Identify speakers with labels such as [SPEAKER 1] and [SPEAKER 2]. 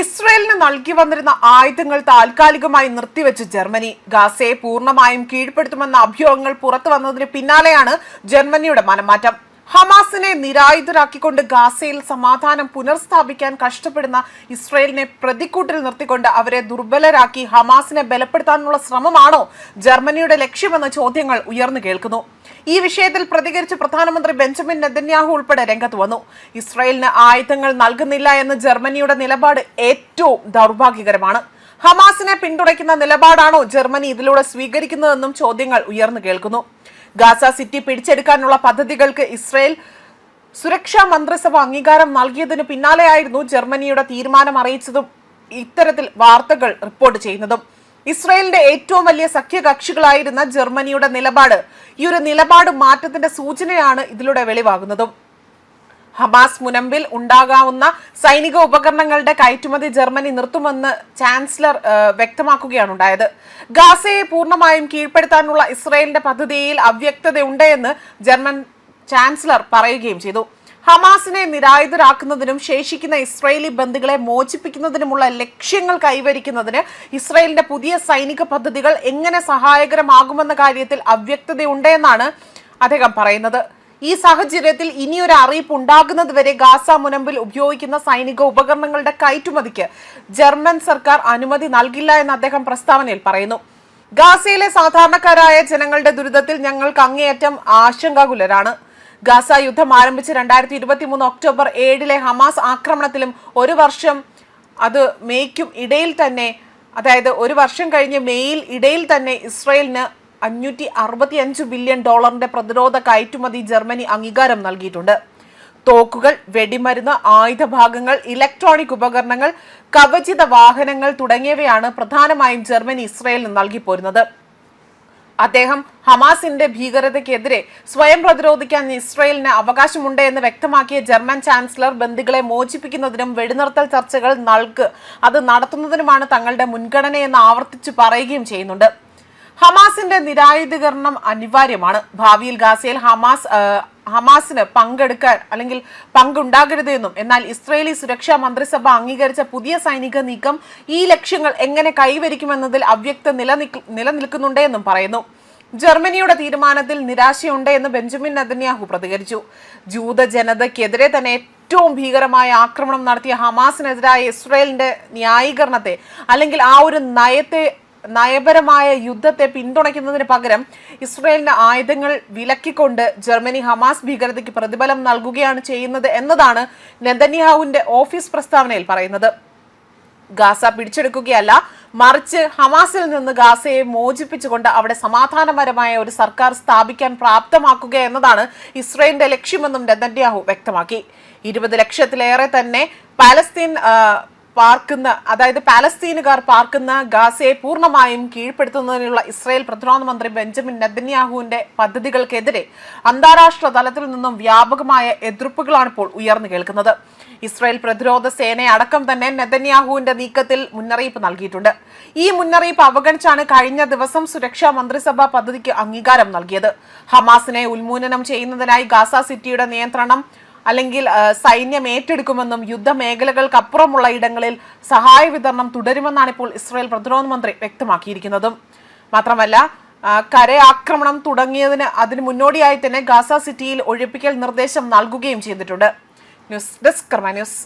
[SPEAKER 1] ഇസ്രയേലിന് നൽകി വന്നിരുന്ന ആയുധങ്ങൾ താൽക്കാലികമായി നിർത്തിവെച്ച് ജർമ്മനി. ഗാസയെ പൂർണമായും കീഴ്പ്പെടുത്തുമെന്ന അഭ്യൂഹങ്ങൾ പുറത്തു വന്നതിന് പിന്നാലെയാണ് ജർമ്മനിയുടെ മനമാറ്റം. ഹമാസിനെ നിരായുധരാക്കിക്കൊണ്ട് ഗാസയിൽ സമാധാനം പുനർസ്ഥാപിക്കാൻ കഷ്ടപ്പെടുന്ന ഇസ്രയേലിനെ പ്രതിക്കൂട്ടിൽ നിർത്തിക്കൊണ്ട് അവരെ ദുർബലരാക്കി ഹമാസിനെ ബലപ്പെടുത്താനുള്ള ശ്രമമാണോ ജർമ്മനിയുടെ ലക്ഷ്യമെന്ന ചോദ്യങ്ങൾ ഉയർന്നു കേൾക്കുന്നു. ഈ വിഷയത്തിൽ പ്രതികരിച്ച് പ്രധാനമന്ത്രി ബെഞ്ചമിൻ നെതന്യാഹു ഉൾപ്പെടെ രംഗത്ത് വന്നു. ഇസ്രായേലിന് ആയുധങ്ങൾ നൽകുന്നില്ല എന്ന ജർമ്മനിയുടെ നിലപാട് ഏറ്റവും ദൗർഭാഗ്യകരമാണ്. ഹമാസിനെ പിന്തുണയ്ക്കുന്ന നിലപാടാണോ ജർമ്മനി ഇതിലൂടെ സ്വീകരിക്കുന്നതെന്നും ചോദ്യങ്ങൾ ഉയർന്നു കേൾക്കുന്നു. ഗാസ സിറ്റി പിടിച്ചെടുക്കാനുള്ള പദ്ധതികൾക്ക് ഇസ്രായേൽ സുരക്ഷാ മന്ത്രിസഭ അംഗീകാരം നൽകിയതിനു പിന്നാലെയായിരുന്നു ജർമ്മനിയുടെ തീരുമാനം അറിയിച്ചതും ഇത്തരത്തിൽ വാർത്തകൾ റിപ്പോർട്ട് ചെയ്യുന്നതും. ഇസ്രായേലിന്റെ ഏറ്റവും വലിയ സഖ്യകക്ഷികളായിരുന്ന ജർമ്മനിയുടെ നിലപാട്. ഈ ഒരു നിലപാട് മാറ്റത്തിന്റെ സൂചനയാണ് ഇതിലൂടെ വെളിവാകുന്നതും. ഹമാസ് മുനമ്പിൽ ഉണ്ടാകാവുന്ന സൈനിക ഉപകരണങ്ങളുടെ കയറ്റുമതി ജർമ്മനി നിർത്തുമെന്ന് ചാൻസലർ വ്യക്തമാക്കുകയാണ് ഉണ്ടായത് ഗാസയെ പൂർണമായും കീഴ്പ്പെടുത്താനുള്ള ഇസ്രായേലിന്റെ പദ്ധതിയിൽ അവ്യക്തതയുണ്ട് എന്ന് ജർമ്മൻ ചാൻസലർ പറയുകയും ചെയ്തു. ഹമാസിനെ നിരായുധരാക്കുന്നതിനും ശേഷിക്കുന്ന ഇസ്രായേലി ബന്ധുക്കളെ മോചിപ്പിക്കുന്നതിനുമുള്ള ലക്ഷ്യങ്ങൾ കൈവരിക്കുന്നതിന് ഇസ്രായേലിന്റെ പുതിയ സൈനിക പദ്ധതികൾ എങ്ങനെ സഹായകരമാകുമെന്ന കാര്യത്തിൽ അവ്യക്തതയുണ്ടെന്നാണ് അദ്ദേഹം പറയുന്നത്. ഈ സാഹചര്യത്തിൽ ഇനിയൊരു അറിയിപ്പ് ഉണ്ടാകുന്നത് വരെ ഗാസ മുനമ്പിൽ ഉപയോഗിക്കുന്ന സൈനിക ഉപകരണങ്ങളുടെ കയറ്റുമതിക്ക് ജർമ്മൻ സർക്കാർ അനുമതി നൽകില്ല എന്ന് അദ്ദേഹം പ്രസ്താവനയിൽ പറയുന്നു. ഗാസയിലെ സാധാരണക്കാരായ ജനങ്ങളുടെ ദുരിതത്തിൽ ഞങ്ങൾക്ക് അങ്ങേയറ്റം ആശങ്കാകുലരാണ്. ഗാസ യുദ്ധം ആരംഭിച്ച് രണ്ടായിരത്തി ഇരുപത്തി മൂന്ന് ഒക്ടോബർ ഏഴിലെ ഹമാസ് ആക്രമണത്തിലും ഒരു വർഷം അത് മേയ്ക്കും ഇടയിൽ തന്നെ അതായത് ഒരു വർഷം കഴിഞ്ഞ് മേയിൽ ഇടയിൽ തന്നെ ഇസ്രയേലിന് അഞ്ഞൂറ്റി അറുപത്തി അഞ്ച് ബില്യൺ ഡോളറിന്റെ പ്രതിരോധ കയറ്റുമതി ജർമ്മനി അംഗീകാരം നൽകിയിട്ടുണ്ട്. തോക്കുകൾ വെടിമരുന്ന് ആയുധഭാഗങ്ങൾ ഇലക്ട്രോണിക് ഉപകരണങ്ങൾ കവചിത വാഹനങ്ങൾ തുടങ്ങിയവയാണ് പ്രധാനമായും ജർമ്മനി ഇസ്രയേലിന് നൽകിപ്പോരുന്നത്. അദ്ദേഹം ഹമാസിന്റെ ഭീകരതയ്ക്കെതിരെ സ്വയം പ്രതിരോധിക്കാൻ ഇസ്രയേലിന് അവകാശമുണ്ട് എന്ന് വ്യക്തമാക്കിയ ജർമ്മൻ ചാൻസലർ ബന്ദികളെ മോചിപ്പിക്കുന്നതിനും വെടിനിർത്തൽ ചർച്ചകൾ നൽക് അത് നടത്തുന്നതിനുമാണ് തങ്ങളുടെ മുൻഗണനയെന്ന് ആവർത്തിച്ചു പറയുകയും ചെയ്യുന്നുണ്ട്. ഹമാസിന്റെ നിരായുധീകരണം അനിവാര്യമാണ്. ഭാവിയിൽ ഗാസയിൽ ഹമാസ് ഹമാസിന് പങ്കെടുക്കാൻ അല്ലെങ്കിൽ പങ്കുണ്ടാകരുത് എന്നും. എന്നാൽ ഇസ്രയേലി സുരക്ഷാ മന്ത്രിസഭ അംഗീകരിച്ച പുതിയ സൈനിക നീക്കം ഈ ലക്ഷ്യങ്ങൾ എങ്ങനെ കൈവരിക്കുമെന്നതിൽ അവ്യക്ത നിലനിൽക്കുന്നുണ്ടെന്നും നിലനിൽക്കുന്നുണ്ട് എന്നും പറയുന്നു. ജർമ്മനിയുടെ തീരുമാനത്തിൽ നിരാശയുണ്ട് എന്ന് ബെഞ്ചമിൻ നദന്യാഹു പ്രതികരിച്ചു. ജൂത ജനതയ്ക്കെതിരെ തന്നെ ഏറ്റവും ഭീകരമായ ആക്രമണം നടത്തിയ ഹമാസിനെതിരായ ഇസ്രയേലിന്റെ ന്യായീകരണത്തെ അല്ലെങ്കിൽ ആ ഒരു നയത്തെ നയപരമായ യുദ്ധത്തെ പിന്തുണയ്ക്കുന്നതിന് പകരം ഇസ്രയേലിന് ആയുധങ്ങൾ വിലക്കിക്കൊണ്ട് ജർമ്മനി ഹമാസ് ഭീകരതയ്ക്ക് പ്രതിഫലം നൽകുകയാണ് ചെയ്യുന്നത് എന്നതാണ് നെതന്യാഹുവിന്റെ ഓഫീസ് പ്രസ്താവനയിൽ പറയുന്നത്. ഗാസ പിടിച്ചെടുക്കുകയല്ല മറിച്ച് ഹമാസിൽ നിന്ന് ഗാസയെ മോചിപ്പിച്ചുകൊണ്ട് അവിടെ സമാധാനപരമായ ഒരു സർക്കാർ സ്ഥാപിക്കാൻ പ്രാപ്തമാക്കുക എന്നതാണ് ഇസ്രയേലിന്റെ ലക്ഷ്യമെന്നും നെതന്യാഹു വ്യക്തമാക്കി. ഇരുപത് ലക്ഷത്തിലേറെ തന്നെ പാലസ്തീൻ പാർക്കുന്ന അതായത് പാലസ്തീനുകാർ പാർക്കുന്ന ഗാസയെ പൂർണമായും കീഴ്പ്പെടുത്തുന്നതിനുള്ള ഇസ്രായേൽ പ്രധാനമന്ത്രി ബെഞ്ചമിൻ നെതന്യാഹുവിന്റെ പദ്ധതികൾക്കെതിരെ അന്താരാഷ്ട്ര തലത്തിൽ നിന്നും വ്യാപകമായ എതിർപ്പുകളാണ് ഇപ്പോൾ ഉയർന്നു കേൾക്കുന്നത്. ഇസ്രായേൽ പ്രതിരോധ സേനയെ അടക്കം തന്നെ നെതന്യാഹുവിന്റെ നീക്കത്തിൽ മുന്നറിയിപ്പ് നൽകിയിട്ടുണ്ട്. ഈ മുന്നറിയിപ്പ് അവഗണിച്ചാണ് കഴിഞ്ഞ ദിവസം സുരക്ഷാ മന്ത്രിസഭ പദ്ധതിക്ക് അംഗീകാരം നൽകിയത്. ഹമാസിനെ ഉന്മൂലനം ചെയ്യുന്നതിനായി ഗാസ സിറ്റിയുടെ നിയന്ത്രണം അല്ലെങ്കിൽ സൈന്യം ഏറ്റെടുക്കുമെന്നും യുദ്ധമേഖലകൾക്കപ്പുറമുള്ള ഇടങ്ങളിൽ സഹായ വിതരണം തുടരുമെന്നാണ് ഇപ്പോൾ ഇസ്രായേൽ പ്രതിരോധ മന്ത്രി വ്യക്തമാക്കിയിരിക്കുന്നതും. മാത്രമല്ല കര കരയാക്രമണം തുടങ്ങിയതിന് അതിന് മുന്നോടിയായി തന്നെ ഗാസ സിറ്റിയിൽ ഒഴിപ്പിക്കൽ നിർദ്ദേശം നൽകുകയും ചെയ്തിട്ടുണ്ട്. News desk news.